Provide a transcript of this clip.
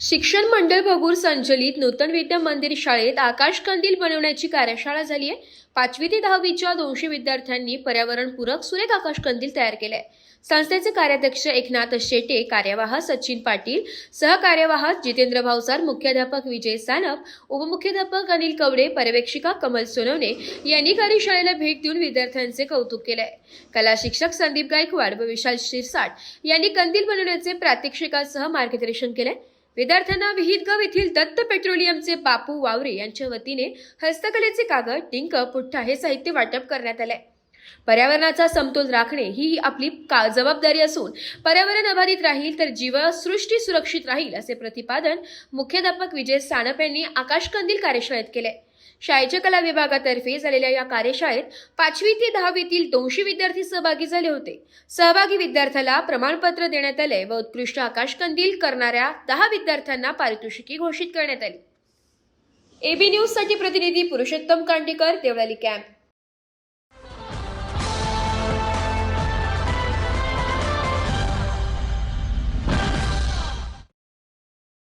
शिक्षण मंडळ भगूर संचलित नूतन विद्या मंदिर शाळेत आकाश कंदील बनवण्याची कार्यशाळा झाली आहे. पाचवी ते दहावीच्या दोनशे विद्यार्थ्यांनी पर्यावरणपूरक सुरेख आकाश कंदील तयार केले संस्थेचे कार्याध्यक्ष एकनाथ शेटे कार्यवाह सचिन पाटील सहकार्यवाह जितेंद्र भावसार मुख्याध्यापक विजय सानप उपमुख्याध्यापक अनिल कवडे पर्यवेक्षिका कमल सोनवणे यांनी कार्यशाळेला भेट देऊन विद्यार्थ्यांचे कौतुक केले कला शिक्षक संदीप गायकवाड व विशाल शिरसाट यांनी कंदील बनवण्याचे प्रात्यक्षिकासह मार्गदर्शन केले विद्यार्थ्यांना विहितगाव येथील दत्त पेट्रोलियमचे बापू वावरे यांच्या वतीने हस्तकलेचे कागद टिंक पुठ्ठा हे साहित्य वाटप करण्यात आले. पर्यावरणाचा समतोल राखणे ही आपली का जबाबदारी असून पर्यावरण अबाधित राहील तर जीवसृष्टी सुरक्षित राहील असे प्रतिपादन मुख्याध्यापक विजय सानप यांनी आकाशकंदील कार्यशाळेत केले. शाळेच्या कला विभागातर्फे झालेल्या या कार्यशाळेत पाचवी ते दहावीतील दोनशे विद्यार्थी सहभागी झाले होते. सहभागी विद्यार्थ्याला प्रमाणपत्र देण्यात आले व उत्कृष्ट आकाशकंदील करणाऱ्या दहा विद्यार्थ्यांना पारितोषिके घोषित करण्यात आली. एबी न्यूजसाठी प्रतिनिधी पुरुषोत्तम कांडेकर देवळाली कॅम्प.